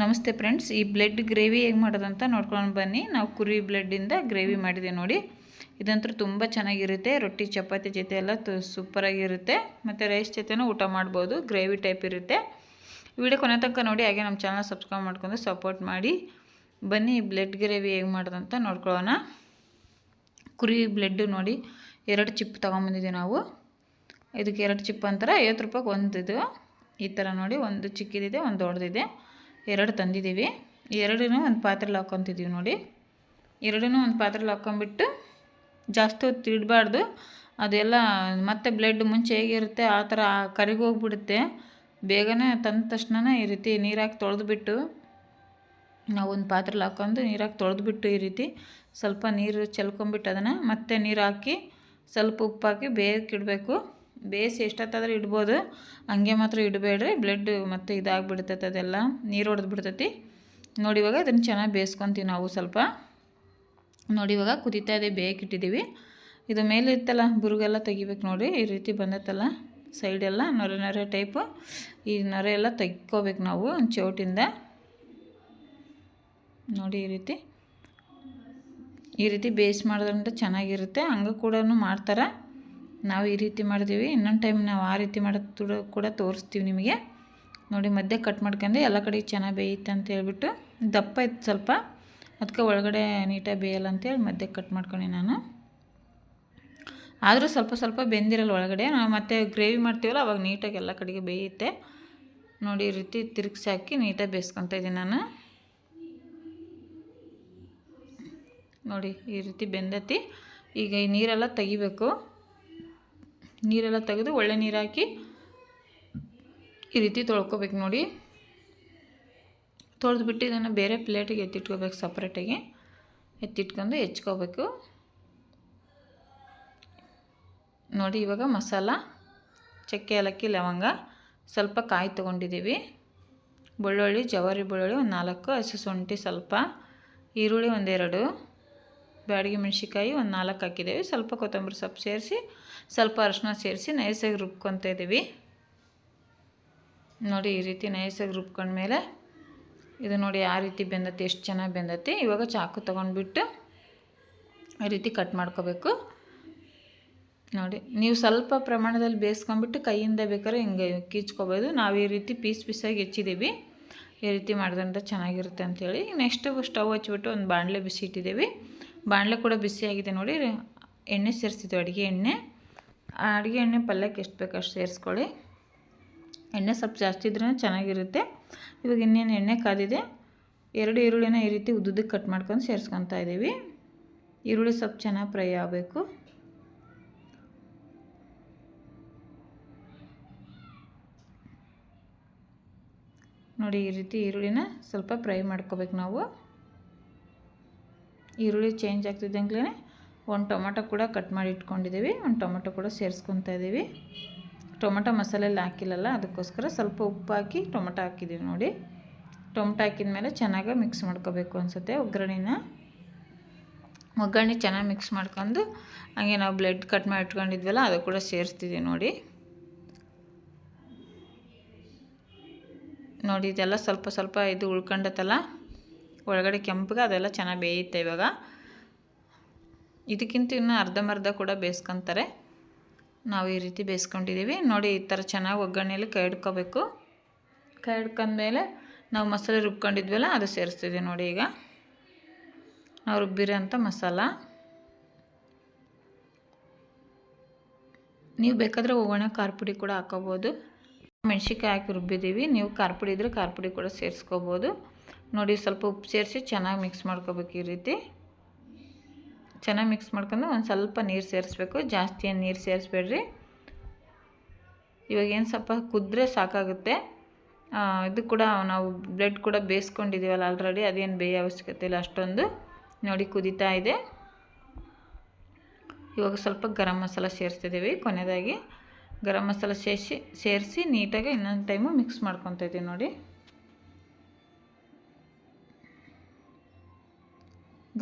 ನಮಸ್ತೆ ಫ್ರೆಂಡ್ಸ್, ಈ blood gravy ಹೇಗೆ ಮಾಡೋದಂತ ನೋಡ್ಕೊಂಡು ಬನ್ನಿ. ನಾವು ಕುರಿ ಬ್ಲೆಡ್ಡಿಂದ ಗ್ರೇವಿ ಮಾಡಿದೆ ನೋಡಿ. ಇದಂತೂ ತುಂಬ ಚೆನ್ನಾಗಿರುತ್ತೆ. ರೊಟ್ಟಿ, ಚಪಾತಿ ಜೊತೆ ಎಲ್ಲ ತು ಸೂಪರಾಗಿರುತ್ತೆ. ಮತ್ತು ರೈಸ್ ಜೊತೆನೂ ಊಟ ಮಾಡ್ಬೋದು. ಗ್ರೇವಿ ಟೈಪ್ ಇರುತ್ತೆ. ವಿಡಿಯೋ ಕೊನೆ ತನಕ ನೋಡಿ, ಹಾಗೆ ನಮ್ಮ ಚಾನಲ್ ಸಬ್ಸ್ಕ್ರೈಬ್ ಮಾಡ್ಕೊಂಡು ಸಪೋರ್ಟ್ ಮಾಡಿ. ಬನ್ನಿ ಬ್ಲೆಡ್ ಗ್ರೇವಿ ಹೇಗೆ ಮಾಡೋದಂತ ನೋಡ್ಕೊಳ್ಳೋಣ. ಕುರಿ ಬ್ಲೆಡ್ಡು ನೋಡಿ, ಎರಡು ಚಿಪ್ ತೊಗೊಂಬಂದಿದ್ದೀವಿ ನಾವು. ಇದಕ್ಕೆ ಎರಡು ಚಿಪ್ ಅಂತಾರೆ, ಐವತ್ತು ರೂಪಾಯಿಗೆ ಒಂದು ಇದು ಈ ಥರ ನೋಡಿ, ಒಂದು ಚಿಕ್ಕಿದಿದೆ, ಒಂದು ದೊಡ್ಡದಿದೆ. ಎರಡು ತಂದಿದ್ದೀವಿ. ಎರಡನ್ನೂ ಒಂದು ಪಾತ್ರೆಲಿ ಹಾಕ್ಕೊತಿದ್ದೀವಿ ನೋಡಿ. ಎರಡನ್ನೂ ಒಂದು ಪಾತ್ರೆಲಿ ಹಾಕ್ಕೊಂಬಿಟ್ಟು ಜಾಸ್ತಿ ಹೊತ್ತು ಇಡಬಾರ್ದು. ಅದೆಲ್ಲ ಮತ್ತೆ ಬ್ಲೆಡ್ ಮುಂಚೆ ಹೇಗಿರುತ್ತೆ, ಆ ಥರ ಕರಿಗೋಗ್ಬಿಡುತ್ತೆ ಬೇಗನೆ ತಂದ ತಕ್ಷಣ ಈ ರೀತಿ ನೀರಾಕಿ ತೊಳೆದ್ಬಿಟ್ಟು ನಾವು ಒಂದು ಪಾತ್ರೆಲಿ ಹಾಕ್ಕೊಂಡು ನೀರಾಕಿ ತೊಳೆದ್ಬಿಟ್ಟು ಈ ರೀತಿ ಸ್ವಲ್ಪ ನೀರು ಚೆಲ್ಕೊಂಬಿಟ್ಟು ಅದನ್ನು ಮತ್ತೆ ನೀರು ಹಾಕಿ ಸ್ವಲ್ಪ ಉಪ್ಪು ಹಾಕಿ ಬೇಯಕ್ಕೆ ಇಡಬೇಕು. ಬೇಯಿಸಿ ಎಷ್ಟೊತ್ತಾದರೂ ಇಡ್ಬೋದು. ಹಂಗೆ ಮಾತ್ರ ಇಡಬೇಡ್ರಿ. ಬ್ಲಡ್ ಮತ್ತು ಇದಾಗಿಬಿಡ್ತೈತೆ ಅದೆಲ್ಲ. ನೀರು ಹೊಡೆದು ಬಿಡ್ತೈತಿ. ನೋಡಿ ಇವಾಗ ಅದನ್ನು ಚೆನ್ನಾಗಿ ಬೇಯಿಸ್ಕೊತೀವಿ ನಾವು ಸ್ವಲ್ಪ. ನೋಡಿ ಇವಾಗ ಕುದೀತಾ ಇದೆ ಬೇಯಕ್ಕಿಟ್ಟಿದ್ದೀವಿ ಇದು ಮೇಲೆ ಇತ್ತಲ್ಲ, ಬುರುಗೆಲ್ಲ ತೆಗಿಬೇಕು ನೋಡಿ. ಈ ರೀತಿ ಬಂದೈತಲ್ಲ ಸೈಡೆಲ್ಲ ನೊರೆ ನೊರೆ ಟೈಪು ಈ ನೊರೆ ಎಲ್ಲ ತೆಗ್ಕೋಬೇಕು ನಾವು ಒಂದು ಚೌಟಿಂದ. ನೋಡಿ ಈ ರೀತಿ. ಈ ರೀತಿ ಬೇಯಿಸಿ ಮಾಡೋದ್ರಿಂದ ಚೆನ್ನಾಗಿರುತ್ತೆ. ಹಂಗೆ ಕೂಡ ಮಾಡ್ತಾರೆ. ನಾವು ಈ ರೀತಿ ಮಾಡ್ತೀವಿ. ಇನ್ನೊಂದು ಟೈಮ್ ನಾವು ಆ ರೀತಿ ಮಾಡೋದು ಕೂಡ ತೋರಿಸ್ತೀವಿ ನಿಮಗೆ. ನೋಡಿ ಮಧ್ಯೆ ಕಟ್ ಮಾಡ್ಕೊಂಡು. ಎಲ್ಲ ಕಡೆ ಚೆನ್ನಾಗಿ ಬೇಯುತ್ತೆ ಅಂತ ಹೇಳ್ಬಿಟ್ಟು ದಪ್ಪ ಇತ್ತು ಸ್ವಲ್ಪ. ಅದಕ್ಕೆ ಒಳಗಡೆ ನೀಟಾಗಿ ಬೇಯಲ್ಲ ಅಂತೇಳಿ ಮಧ್ಯೆ ಕಟ್ ಮಾಡ್ಕೊಂಡು ನಾನು. ಆದರೂ ಸ್ವಲ್ಪ ಸ್ವಲ್ಪ ಬೆಂದಿರಲ್ಲ ಒಳಗಡೆ. ನಾವು ಮತ್ತೆ ಗ್ರೇವಿ ಮಾಡ್ತೀವಲ್ಲ, ಅವಾಗ ನೀಟಾಗಿ ಎಲ್ಲ ಕಡೆಗೆ ಬೇಯುತ್ತೆ. ನೋಡಿ ಈ ರೀತಿ ತಿರುಗಿಸಿ ಹಾಕಿ ನೀಟಾಗಿ ಬೇಯಿಸ್ಕೊತ ಇದ್ದೀನಿ ನಾನು. ನೋಡಿ ಈ ರೀತಿ ಬೆಂದತಿ. ಈಗ ಈ ನೀರೆಲ್ಲ ತೆಗಿಬೇಕು. ನೀರೆಲ್ಲ ತೆಗೆದು ಒಳ್ಳೆ ನೀರು ಹಾಕಿ ಈ ರೀತಿ ತೊಳ್ಕೊಬೇಕು ನೋಡಿ. ತೊಳೆದ್ಬಿಟ್ಟು ಇದನ್ನು ಬೇರೆ ಪ್ಲೇಟಿಗೆ ಎತ್ತಿಟ್ಕೋಬೇಕು, ಸಪ್ರೇಟಾಗಿ. ಎತ್ತಿಟ್ಕೊಂಡು ಹೆಚ್ಕೋಬೇಕು. ನೋಡಿ, ಇವಾಗ ಮಸಾಲ, ಚಕ್ಕೆ, ಏಲಕ್ಕಿ, ಲವಂಗ ಸ್ವಲ್ಪ ಕಾಯಿ ತೊಗೊಂಡಿದ್ದೀವಿ. ಬೆಳ್ಳುಳ್ಳಿ, ಜವಾರಿ ಬೆಳ್ಳುಳ್ಳಿ ಒಂದು ನಾಲ್ಕು, ಹಸಿ ಶುಂಠಿ ಸ್ವಲ್ಪ, ಈರುಳ್ಳಿ ಒಂದೆರಡು ಬ್ಯಾಡಿಗೆ ಮೆಣಸಿಕಾಯಿ ಒಂದು ನಾಲ್ಕು ಹಾಕಿದ್ದೇವೆ ಸ್ವಲ್ಪ ಕೊತ್ತಂಬರಿ ಸೊಪ್ಪು ಸೇರಿಸಿ, ಸ್ವಲ್ಪ ಅರಶಿನ ಸೇರಿಸಿ ನೈಸಾಗಿ ರುಬ್ಕೊತ ಇದ್ದೀವಿ ನೋಡಿ ಈ ರೀತಿ ನೈಸಾಗಿ ರುಬ್ಕೊಂಡ್ಮೇಲೆ ಇದು ನೋಡಿ ಆ ರೀತಿ ಬೆಂದತಿ ಎಷ್ಟು ಚೆನ್ನಾಗಿ ಬೆಂದತಿ ಇವಾಗ ಚಾಕು ತೊಗೊಂಡ್ಬಿಟ್ಟು ಈ ರೀತಿ ಕಟ್ ಮಾಡ್ಕೋಬೇಕು. ನೋಡಿ, ನೀವು ಸ್ವಲ್ಪ ಪ್ರಮಾಣದಲ್ಲಿ ಬೇಯಿಸ್ಕೊಂಬಿಟ್ಟು ಕೈಯಿಂದ ಬೇಕಾದ್ರೆ ಹಿಂಗೆ ಕೀಚ್ಕೋಬೋದು. ನಾವು ಈ ರೀತಿ ಪೀಸ್ ಪೀಸಾಗಿ ಹೆಚ್ಚಿದ್ದೀವಿ. ಈ ರೀತಿ ಮಾಡಿದ್ರಿಂದ ಚೆನ್ನಾಗಿರುತ್ತೆ ಅಂಥೇಳಿ ನೆಕ್ಸ್ಟ್ ಸ್ಟವ್ ಹಚ್ಬಿಟ್ಟು ಒಂದು ಬಾಣಲೆ ಬಿಸಿ ಇಟ್ಟಿದ್ದೀವಿ. ಬಾಣಲೆ ಕೂಡ ಬಿಸಿಯಾಗಿದೆ ನೋಡಿ. ಎಣ್ಣೆ ಸೇರಿಸಿದ್ದು ಅಡುಗೆ ಎಣ್ಣೆ. ಅಡುಗೆ ಎಣ್ಣೆ ಪಲ್ಯಕ್ಕೆ ಎಷ್ಟು ಬೇಕು ಅಷ್ಟು ಸೇರಿಸ್ಕೊಳ್ಳಿ. ಎಣ್ಣೆ ಸ್ವಲ್ಪ ಜಾಸ್ತಿ ಇದ್ರೂ ಚೆನ್ನಾಗಿರುತ್ತೆ. ಇವಾಗ ಇನ್ನೇನು ಎಣ್ಣೆ ಕಾದಿದೆ. ಎರಡು ಈರುಳ್ಳಿನ ಈ ರೀತಿ ಉದ್ದುದಕ್ಕೆ ಕಟ್ ಮಾಡ್ಕೊಂಡು ಸೇರಿಸ್ಕೊತಾ ಇದ್ದೀವಿ. ಈರುಳ್ಳಿ ಸ್ವಲ್ಪ ಚೆನ್ನಾಗಿ ಫ್ರೈ ಆಗಬೇಕು. ನೋಡಿ ಈ ರೀತಿ ಈರುಳ್ಳಿನ ಸ್ವಲ್ಪ ಫ್ರೈ ಮಾಡ್ಕೋಬೇಕು ನಾವು. ಈರುಳ್ಳಿ ಚೇಂಜ್ ಆಗ್ತಿದ್ದಂಗ್ಲೇ ಒಂದು ಟೊಮೊಟೊ ಕೂಡ ಕಟ್ ಮಾಡಿ ಇಟ್ಕೊಂಡಿದ್ದೀವಿ ಒಂದು ಟೊಮೊಟೊ ಕೂಡ ಸೇರಿಸ್ಕೊತಾ ಇದ್ದೀವಿ ಟೊಮೊಟೊ ಮಸಾಲೆಲ್ಲ ಹಾಕಿಲ್ಲಲ್ಲ, ಅದಕ್ಕೋಸ್ಕರ ಸ್ವಲ್ಪ ಉಪ್ಪು ಹಾಕಿ ಟೊಮೊಟೊ ಹಾಕಿದ್ದೀವಿ ನೋಡಿ. ಟೊಮೊಟೊ ಹಾಕಿದ ಮೇಲೆ ಚೆನ್ನಾಗಿ ಮಿಕ್ಸ್ ಮಾಡ್ಕೋಬೇಕು ಅನಿಸುತ್ತೆ ಒಗ್ಗರಣೆನ. ಒಗ್ಗರಣೆ ಚೆನ್ನಾಗಿ ಮಿಕ್ಸ್ ಮಾಡ್ಕೊಂಡು, ಹಾಗೆ ನಾವು ಬ್ಲೆಡ್ ಕಟ್ ಮಾಡಿ ಇಟ್ಕೊಂಡಿದ್ವಲ್ಲ, ಅದು ಕೂಡ ಸೇರಿಸ್ತಿದ್ದೀವಿ ನೋಡಿ. ನೋಡಿ, ಇದೆಲ್ಲ ಸ್ವಲ್ಪ ಸ್ವಲ್ಪ ಇದು ಉಳ್ಕೊಂಡತ್ತಲ್ಲ? ಒಳಗಡೆ ಕೆಂಪಗೆ ಅದೆಲ್ಲ ಚೆನ್ನಾಗಿ ಬೇಯುತ್ತೆ ಇವಾಗ. ಇದಕ್ಕಿಂತ ಇನ್ನೂ ಅರ್ಧಂಬರ್ಧ ಕೂಡ ಬೇಯಿಸ್ಕೊತಾರೆ ನಾವು ಈ ರೀತಿ ಬೇಯಿಸ್ಕೊಂಡಿದ್ದೀವಿ ನೋಡಿ ಈ ಥರ ಚೆನ್ನಾಗಿ ಒಗ್ಗರಣೆಯಲ್ಲಿ ಕೈ ಹಿಡ್ಕೋಬೇಕು ಕೈ ಹಿಡ್ಕೊಂಡ್ಮೇಲೆ ನಾವು ಮಸಾಲೆ ರುಬ್ಕೊಂಡಿದ್ವಲ್ಲ, ಅದು ಸೇರಿಸ್ತಿದ್ದೀವಿ ನೋಡಿ ಈಗ. ನಾವು ರುಬ್ಬಿರೋಂಥ ಮಸಾಲ. ನೀವು ಬೇಕಾದರೆ ಒಗ್ಗರಣೆ ಖಾರ ಪುಡಿ ಕೂಡ ಹಾಕೋಬೋದು. ಮೆಣ್ಸಿನ್ಕಾಯಿ ಹಾಕಿ ರುಬ್ಬಿದ್ದೀವಿ. ನೀವು ಖಾರ ಪುಡಿ ಇದ್ದರೆ ಖಾರ ಪುಡಿ ಕೂಡ ಸೇರಿಸ್ಕೋಬೋದು. ನೋಡಿ ಸ್ವಲ್ಪ ಉಪ್ಪು ಸೇರಿಸಿ ಚೆನ್ನಾಗಿ ಮಿಕ್ಸ್ ಮಾಡ್ಕೋಬೇಕು ಈ ರೀತಿ. ಚೆನ್ನಾಗಿ ಮಿಕ್ಸ್ ಮಾಡ್ಕೊಂಡು ಒಂದು ಸ್ವಲ್ಪ ನೀರು ಸೇರಿಸ್ಬೇಕು. ಜಾಸ್ತಿ ಏನು ನೀರು ಸೇರಿಸ್ಬೇಡ್ರಿ. ಇವಾಗ ಏನು ಸ್ವಲ್ಪ ಕುದ್ರೆ ಸಾಕಾಗುತ್ತೆ. ಇದು ಕೂಡ ನಾವು ಬ್ರೆಡ್ ಕೂಡ ಬೇಯಿಸ್ಕೊಂಡಿದ್ದೀವಲ್ಲ ಆಲ್ರೆಡಿ ಅದೇನು ಬೇಯ ಅವಶ್ಯಕತೆ ಇಲ್ಲ ಅಷ್ಟೊಂದು. ನೋಡಿ ಕುದೀತಾ ಇದೆ. ಇವಾಗ ಸ್ವಲ್ಪ ಗರಂ ಮಸಾಲ ಸೇರಿಸ್ತಿದ್ದೀವಿ ಕೊನೆಯದಾಗಿ. ಗರಂ ಮಸಾಲ ಸೇರಿಸಿ ಸೇರಿಸಿ ನೀಟಾಗಿ ಇನ್ನೊಂದು ಟೈಮು ಮಿಕ್ಸ್ ಮಾಡ್ಕೊತಾ ಇದ್ದೀವಿ ನೋಡಿ.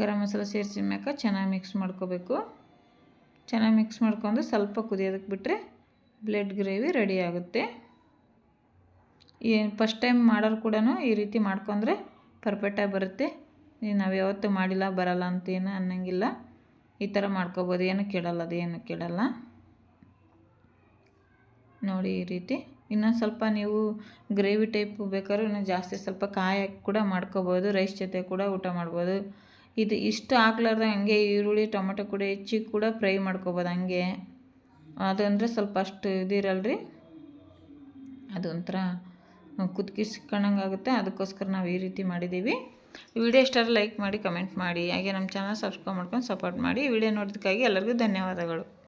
ಗರಂ ಮಸಾಲ ಸೇರಿಸಿದ ಮ್ಯಾಕ ಚೆನ್ನಾಗಿ ಮಿಕ್ಸ್ ಮಾಡ್ಕೋಬೇಕು. ಚೆನ್ನಾಗಿ ಮಿಕ್ಸ್ ಮಾಡ್ಕೊಂಡು ಸ್ವಲ್ಪ ಕುದಿಯೋದಕ್ಕೆ ಬಿಟ್ಟರೆ ಬ್ಲೆಡ್ ಗ್ರೇವಿ ರೆಡಿ ಆಗುತ್ತೆ. ಈ ಫಸ್ಟ್ ಟೈಮ್ ಮಾಡೋರು ಕೂಡ ಈ ರೀತಿ ಮಾಡ್ಕೊಂಡ್ರೆ ಪರ್ಫೆಕ್ಟಾಗಿ ಬರುತ್ತೆ. ನಾವು ಯಾವತ್ತೂ ಮಾಡಿಲ್ಲ, ಬರಲ್ಲ ಅಂತ ಏನು ಅನ್ನಂಗಿಲ್ಲ. ಈ ಥರ ಮಾಡ್ಕೋಬೋದು. ಏನು ಕೇಳಲ್ಲ ಅದೇನು ಕೇಳಲ್ಲ ನೋಡಿ ಈ ರೀತಿ. ಇನ್ನೊಂದು ಸ್ವಲ್ಪ ನೀವು ಗ್ರೇವಿ ಟೈಪ್ ಬೇಕಾದ್ರೂ ಇನ್ನೂ ಜಾಸ್ತಿ ಸ್ವಲ್ಪ ಕಾಯಿ ಕೂಡ ಮಾಡ್ಕೋಬೋದು. ರೈಸ್ ಜೊತೆ ಕೂಡ ಊಟ ಮಾಡ್ಬೋದು. ಇದು ಇಷ್ಟು ಹಾಕ್ಲಾರ್ದ ಹಂಗೆ ಈರುಳ್ಳಿ, ಟೊಮೆಟೊ ಕೂಡ ಹೆಚ್ಚಿ ಕೂಡ ಫ್ರೈ ಮಾಡ್ಕೊಬೋದು ಹಂಗೆ. ಅದಂದರೆ ಸ್ವಲ್ಪ ಅಷ್ಟು ಇದಿರಲ್ರಿ. ಅದೊಂಥರ ಕುದ್ಕಿಸ್ಕೊಂಡಂಗೆ ಆಗುತ್ತೆ. ಅದಕ್ಕೋಸ್ಕರ ನಾವು ಈ ರೀತಿ ಮಾಡಿದ್ದೀವಿ. ವಿಡಿಯೋ ಇಷ್ಟಾದ್ರೆ ಲೈಕ್ ಮಾಡಿ, ಕಮೆಂಟ್ ಮಾಡಿ. ಹಾಗೆ ನಮ್ಮ ಚಾನಲ್ ಸಬ್ಸ್ಕ್ರೈಬ್ ಮಾಡ್ಕೊಂಡು ಸಪೋರ್ಟ್ ಮಾಡಿ. ವಿಡಿಯೋ ನೋಡೋದಕ್ಕಾಗಿ ಎಲ್ಲರಿಗೂ ಧನ್ಯವಾದಗಳು.